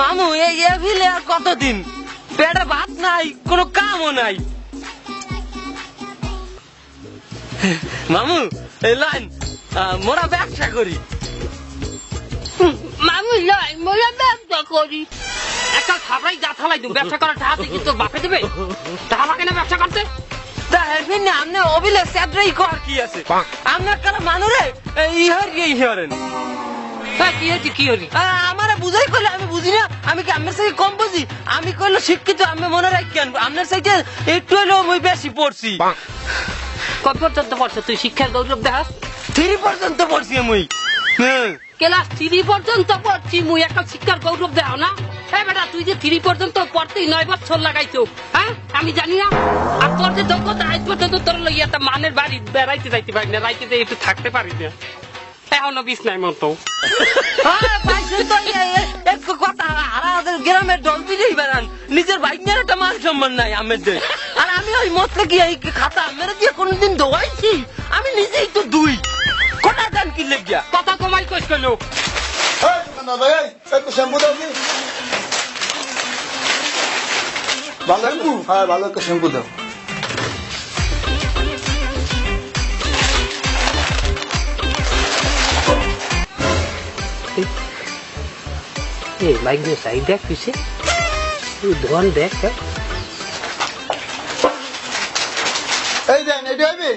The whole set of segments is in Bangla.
মামু এই এ আর কতদিন? পেটে ভাত নাই কোনো কামও নাই। মামু এই লাইন মোরা ব্যবসা করি। মামি লাই মোরা ব্যবসা করি। একটা খাবারই যা থালাই তুমি ব্যবসা করার টাকা কি তোর বাপে দেবে? টাকা না ব্যবসা করতে? তা হেফিন না আমনে অবিলে স্যাডরাই কর কি আছে? আমনে কারা মানুরে ইহর ইহরেন। কি হয়েছে কি হলি? আমারে বুঝাই কইলে আমি বুঝি না। আমি কি আমার সাথে কম বুঝি? আমি কইলে শিক্ষিত আমি মনে রাখি আপনার সাথে একটু আমি বেশি পড়ছি। কত পর্যন্ত পড়ছো? তুই শিক্ষার গৌরব দেখাস? থ্রি পর্যন্ত পড়ছি আমি। ক্লাস থ্রি পর্যন্ত পড়ছি মুই। একটা শিক্ষার গৌরব দেও না? হ্যাঁ বেটা তুই যে থ্রি পর্যন্ত পড়তেই নয় বছর লাগাইছো হ্যাঁ? আমি জানি না। আর তোর যে যোগ্যতা আজ পর্যন্ত তোর লইয়া তা মানের বাড়ি বেড়াইতে যাইতে পারি না রাইতে একটু থাকতে পারি না। এখনও বিছনায় মতো আমাদের গ্রামের ডলবিলেই বেড়ান নিজের বাইক নিয়ে একটা মান সম্মান নাই আমের দেয় আর আমি ওই মতলে কি এই খাতা মেরে দিয়ে কোনোদিন দোয়াইছি আমি নিজেই তো দুই কটা গান কি লেগিয়া কথা কমাই কইস কইলো এই, দাদা, এই, একটু শ্যাম্পু দাও কি? ভালো হ্যাঁ ভালো একটা শ্যাম্পু দাও এ বাইক দিয়ে সাইড দেখ পিছে তুই ধন দেখ দেখ। এই দেন এটি হইবে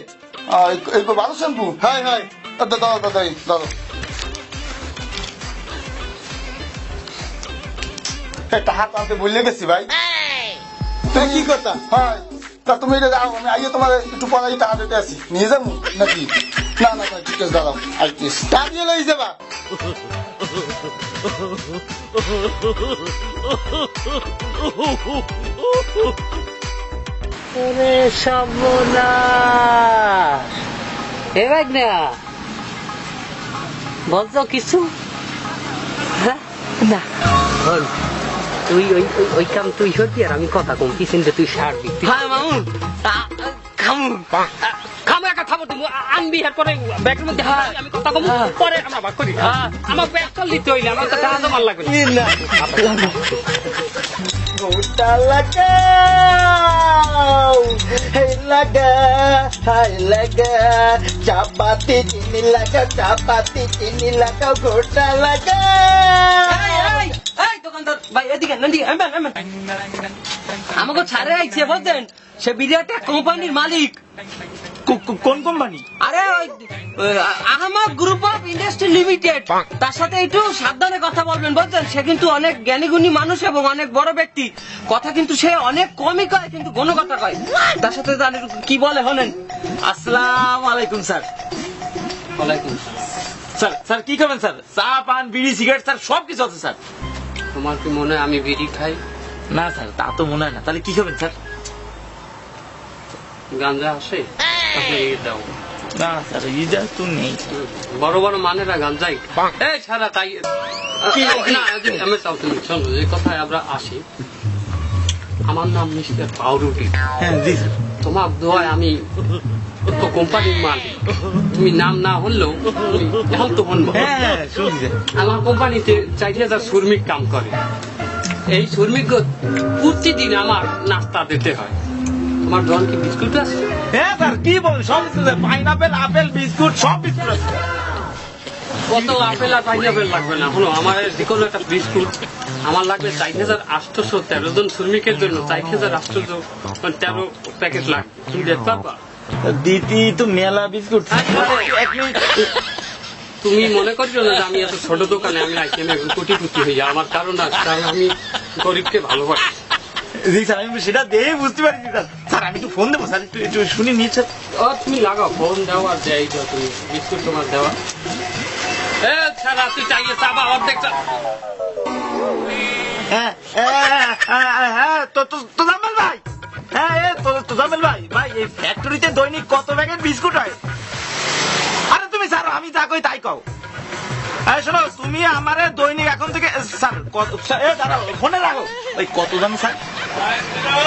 আহ, এই- ভালো শ্যাম্পু? হ্যাঁ হ্যাঁ দাদা দাদা দাও একটা হাত আনতে ভুলে গেছি ভাই। তুমি কি কথা হ্যাঁ তা তুমি এটা দাও আমি আইয়ে তোমার একটু পরে টাকা দিতে আসি। নিয়ে যাব? নাকি? না না ঠিক আছে দাঁড়াও। আইতেছি টাকা দিয়ে লই যাবা। ওরে এ না বলছো কিছু? হ্যাঁ? না। তুই ওই ওই- কাম তুই হতি আর আমি কথা কম। কি চিন্তা তুই সারবি? হ্যাঁ মামু আ- একটা খাব তুমি আনবি পরে ব্যাগের মধ্যে আমি কথা কম পরে আমরা ভাগ করি। হ্যাঁ। আমার ব্যাগ চল দিতে হইলে আমার তো টাকা জমা লাগবে না। ই না গোটা লাগাও হেই লাগা হাই লাগা। চাপাতি চিনি লাগা চাপাতি চিনি লাগাও গোটা লাগা। আমাকে ছাড়ে আইছে বুঝছেন? সে বিরাট কোম্পানির মালিক। কোন কোম্পানি আরে Ahmad group of industry limited. তার সাথে একটু সাবধানে কথা বলবেন বুঝছেন? সে কিন্তু অনেক জ্ঞানীগুণী মানুষ এবং অনেক বড় ব্যক্তি। কথা কিন্তু সে অনেক কমই কয় কিন্তু কোনো কথা কয়। তার সাথে তার কি বলে হলেন? আসসালাম আলাইকুম স্যার। ওয়ালাইকুম স্যার স্যার কি করবেন স্যার? চা পান বিড়ি সিগারেট স্যার সব কিছু আছে স্যার। তোমার কি মনে হয় আমি বিড়ি খাই? না স্যার তা তো মনে হয় না। তাহলে কি খাবেন স্যার? গাঞ্জা আসে? না স্যার ইটা তো নেই বড় বড় মানেরা গাঞ্জাই এই সারা তাই আমি শোনো যে কথায় আমরা আসি। আমার নাম মিস্টার পাউরুটি। হ্যাঁ জি স্যার তোমার দোয়ায় আমি তো কোম্পানির মালিক। তুমি নাম না হলেও এখন তো হন হ্যাঁ হ্যাঁ আমার কোম্পানিতে চার হাজার শ্রমিক কাম করে। এই শ্রমিক প্রতিদিন আমার নাস্তা দিতে হয়। তোমার কি বিস্কুট আছে? হ্যাঁ স্যার কি বলেন সব কিছু পাইনাপেল আপেল বিস্কুট সব বিস্কুট আছে। কত আপেল আর পাইনাপেল লাগবে না? হলো আমার যে কোনো একটা বিস্কুট আমার লাগবে চার হাজার আটশোশো তেরো জন শ্রমিকের জন্য চার হাজার আটশোশো তেরো প্যাকেট লাগবে। তুমি দেখতে পারবা? দিতি তো মেলা বিস্কুট। হ্যাঁ, তুমি মনে করছ না যে আমি এত ছোট দোকানে আমি একজন কোটি কোটি হয়ে যাই আমার কারণ আছে কারণ আমি গরিবকে ভালোবাসি। জি স্যার আমি সেটা দেখে বুঝতে পারছি স্যার। স্যার আমি একটু ফোন দেবো স্যার একটু একটু শুনি নিয়ে স্যার ও তুমি লাগাও ফোন দাও আর তুমি বিস্কুট তোমার দেওয়া এ চাইয়ে অর্ধেক হ্যাঁ হ্যাঁ, হ্যাঁ, তো তো জামাল ভাই। হ্যাঁ এ তো তো জামাল ভাই। ভাই এই ফ্যাক্টরিতে দৈনিক কত প্যাকেট বিস্কুট হয়? আরে তুমি স্যার আমি যা কই তাই কও। শোনো তুমি আমারে দৈনিক এখন থেকে স্যার ফোনে রাখো। ওই কত দাম স্যার?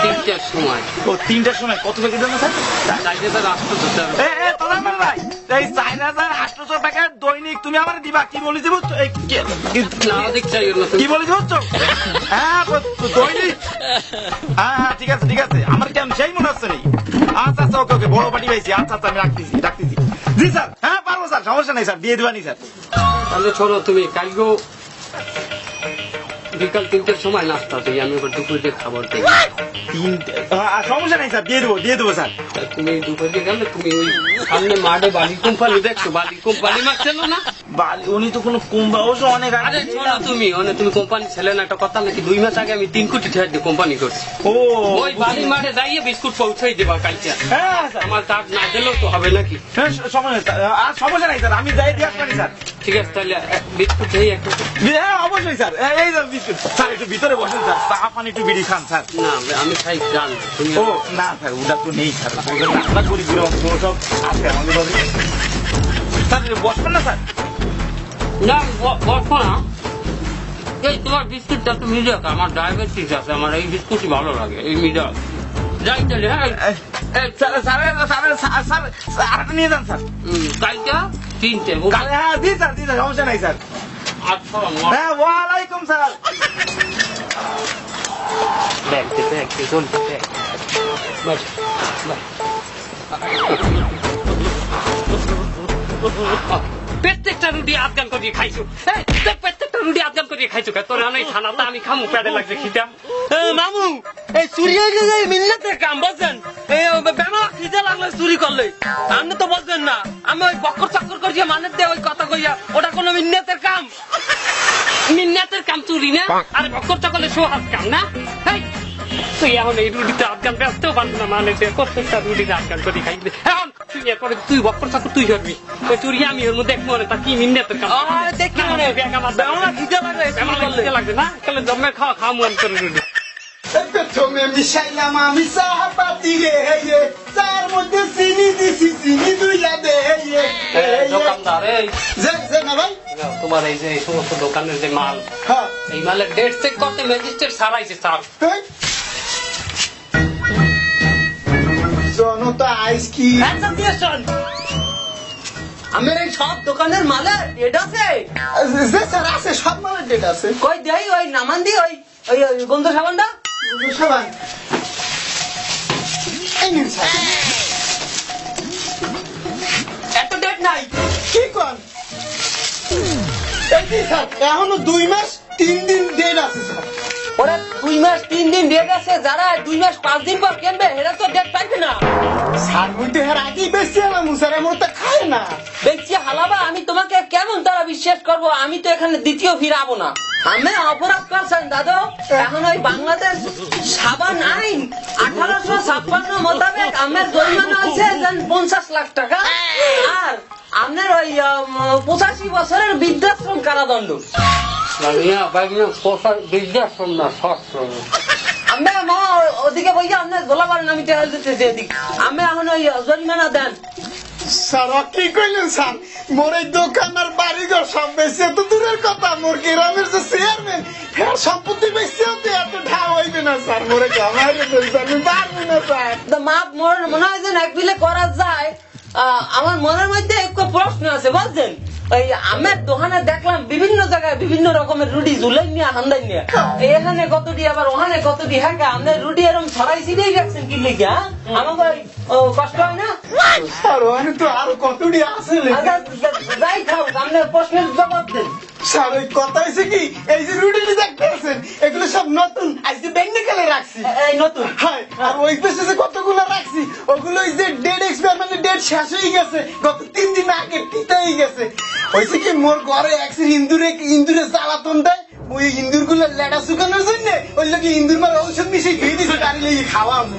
তিনটার সময়। ও তিনটার সময় কত প্যাকেট দাম স্যার? হাজার আটশো ভাই এই চার হাজার দৈনিক তুমি আমার দিবা কি বলেছি বুঝছ? কি- বলেছি বুঝছ? হ্যাঁ দৈনিক। হ্যাঁ হ্যাঁ ঠিক আছে ঠিক আছে। আমার কেমন সেই মনে হচ্ছে নেই? আচ্ছা আচ্ছা ওকে ওকে বড় পার্টি পাইছি। আচ্ছা আচ্ছা আমি রাখতেছি রাখতেছি। জি হ্যাঁ স্যার। সমস্যা নেই স্যার। দিয়ে দেবানি স্যার। তাহলে শোনো তুমি কালকেও বিকাল তিনটের সময় নাস্তা দিই আমি এবার দুপুরে খাবার দিই তিনটে সমস্যা নেই স্যার। দিয়ে দেবো দিয়ে দেবো স্যার। তুমি দুপুরে গেলে তুমি ওই সামনে মাঠে বালি কোম্পানি দেখছ? বালি কোম্পানি মাছ না? বালি উনি তো কোনো কুম্ভা অবশ্য অনেক আরে শোনো তুমি মানে তুমি কোম্পানি ছেলে না একটা কথা নাকি দুই মাস আগে আমি তিন কোটি টাকা দিয়ে কোম্পানি করছি। ও। ওই বালি মাঠে যাইয়ে বিস্কুট পৌঁছাই দেবা কালকে। হ্যাঁ স্যার। আমার চার্জ না দিলেও তো হবে নাকি? হ্যাঁ, সমস্যা স্যার। আর সমস্যা নাই স্যার। আমি যাই দিয়ে আসবানি স্যার। ঠিক আছে তাহলে বিস্কুট এই একটা হ্যাঁ অবশ্যই স্যার। এই- স্যার বিস্কুট। স্যার একটু ভিতরে বসেন স্যার। চা পানি একটু বিড়ি খান স্যার। না আমি খাই জান ও না স্যার ওটা তো নেই স্যার। আমরা করি বিরম সব আছে আমাদের স্যার বসবেন না স্যার? না ব- বসো না। এই তোমার বিস্কুটটা একটু মিডিয়া আমার ডায়াবেটিস আছে আমার এই বিস্কুটই ভালো লাগে এই মিডিয়া যাই তাহলে হ্যাঁ নিয়ে যান স্যার। উম, তিনটে হ্যাঁ দিন স্যার দিন সমস্যা নাই স্যার। আচ্ছা হ্যাঁ ওয়ালাইকুম স্যার ব্যাগ দে ব্যাগ দে ব্যাগ বাস বাস। প্রত্যেকটা রুটি আফগান করিয়ে খাইছো। প্রত্যেকটা রুটি আফগান করিয়ে খাইছো? তোর অনেক খানাটা আমি খামু পেটে লাগছে এ, মামু এই চুরি হয়ে গেছে মিন্নাতের কাম বলছেন এই খিদে লাগলে চুরি করলে। আপনি তো বলছেন না আমি ওই বক্কর চাকর করিয়া মানে দে ওই কথা কইয়া ওটা কোনো মিন্নাতের কাম। মিন্নাতের কাম চুরি না? আরে বকর চকলে সোহাজ কাম না? হেই, তুই এখন এই রুটিতে আফগান ব্যস্ত পারবি না মানে তুই প্রত্যেকটা রুটিতে আফগান করি খাইবি এখন তুই এরপরে তুই চাকর তুই চুরি আমি ওর মধ্যে দেখব না তা কি আরে দেখি। মনে লাগবে না? তাহলে জমে খাওয়া খাওয়া মন করে রুটি। প্রথমে মিশাইলাম আমি চাহাপাতি রে হে চার মধ্যে চিনি দিছি চিনি দুইলা দে হে দোকানদার এই যে যে না ভাই? তোমার এই যে সমস্ত দোকানের যে মাল হ্যাঁ। এই মালের ডেট চেক করতে ম্যাজিস্ট্রেট সারাইছে স্যার। আইস কি দিয়ে শোন আমার এই সব দোকানের মালে এটা আছে? যে স্যার আছে সব মালের ডেট আছে। কই দেই ওই নামান দি ওই ওই গন্ধ সাবানটা সবাই এই নিন স্যার এত ডেট নাই। কি কন? এই স্যার এখনও দুই মাস তিন দিন ডেট আছে স্যার ওরা দুই মাস তিন দিন ডেট আছে যারা দুই মাস পাঁচ দিন পর কিনবে এরা তো ডেট পাইবে না। স্যার মধ্যে হের আগেই বেশি এলাম স্যার এমন তো খায় না। দেখছি হালাবা আমি তোমাকে কেমন তারা বিশ্বাস করব? আমি তো এখানে দ্বিতীয় ফিরাবো না। আমি অপরাধ করছেন দাদু। এখন ওই বাংলাদেশ সাবান আইন আঠারোশো ছাপ্পান্ন মোতাবেক আমার জরিমানা আছে পঞ্চাশ লাখ টাকা। আর আপনার ওই পঁচাশি বছরের বৃদ্ধাশ্রম কারাদণ্ড। বিদ্যাশ্রম না সশ্রম আমি মা ওদিকে বইয়া আপনার গোলা পারেন আমি টেহাল দিতেছি এদিক। আমি এখন ওই জরিমানা দেন। স্যার কি কইলেন স্যার? মোর এই দোকান আর বাড়িঘর সব তো দূরের কথা। মোর গ্রামের যে চেয়ারম্যান হ্যাঁ সম্পত্তি বেশি হতে এত ঢাও হইবে না স্যার। মোরে দেন স্যার আমি পারব না স্যার। তো মাপ মোর মনে হয় যে এক বিলে করা যায়। আমার মনের মধ্যে একটু প্রশ্ন আছে বুঝছেন? ওই আমের দোকানে দেখলাম বিভিন্ন জায়গায় বিভিন্ন রকমের রুটি ঝুলাই নিয়ে হান্দাই নিয়ে। এখানে কতটি আবার ওখানে কতটি হ্যাঁ আপনার রুটি এরকম ছড়াই ছিটেই রাখছেন কি লিখে হ্যাঁ? আমাকে কষ্ট হয় না? আর ওখানে তো আরও কতটি আছে আচ্ছা, যাই খাও আপনার প্রশ্নের জবাব দেন ওই কথা হয়েছে কি এই যে রুটিটি দেখতে আছেন এগুলো সব নতুন। আজকে ব্যাংকে খেলে রাখছি। এই নতুন। হ্যাঁ আর ওই পেশে যে কতগুলো রাখছি ওগুলো ওই যে ডেট এক্সপায়ার মানে ডেট শেষ হয়ে গেছে। গত তিন দিন আগে তিতাই গেছে। হয়েছে কি মোর ঘরে এক ইন্দুরে ইন্দুরে জ্বালাতন দেয়। ওই ইন্দুরগুলো লেডা শুকানোর জন্য ওই লোক ইন্দুর মার ঔষধ মিশিয়ে খেয়ে দিছে গাড়ি লেগে খাওয়া আমু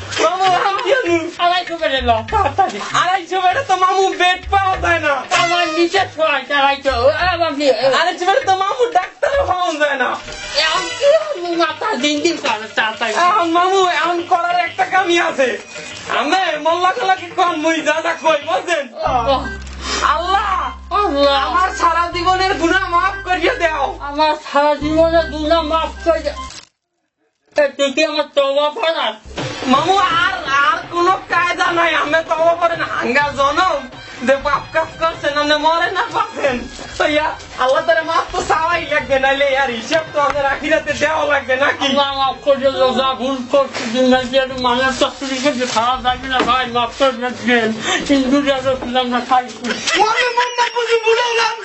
মামুন আমি জানি আড়াইশো বেড়ে ল তাড়াতাড়ি। আড়াইশো বেড়ে তো মামু বেড পাওয়া যায় না। আমার নিচে ছয় আড়াইশো। আড়াইশো বেড়ে তো মামু ডাক্তারও পাওয়া যায় না। এখন কি হবে? মাথা দিন দিন তাড়াতাড়ি। মামু এখন করার একটা কামই আছে। আমি মোল্লা কোলাকে কম মুই যা কই বুঝছেন? আল্লাহ আমার সারা জীবনের গুনাহ মাফ করিয়ে দাও। আমার সারা জীবনে গুণা মাফ করে দে। এ, তুই কি আমার তবা পড়াস? মামু আর আর কোন কায়দা নাই। আমি তো করেন হাঙ্গা জনম। যে পাপ কাজ করছেন আপনি মরে না পাচ্ছেন তো ইয়া আল্লাহ তারে মাফ তো চাওয়াই লাগবে নাইলে ইয়ার হিসেব তো আমাদের আখিরাতে দেওয়া লাগবে নাকি? মাফ করে যা ভুল করছি আর মানুষ তো করছে খারাপ লাগবে না ভাই মাফ করে ছিলাম না খাই মনে মন না বুঝি ভুলে যান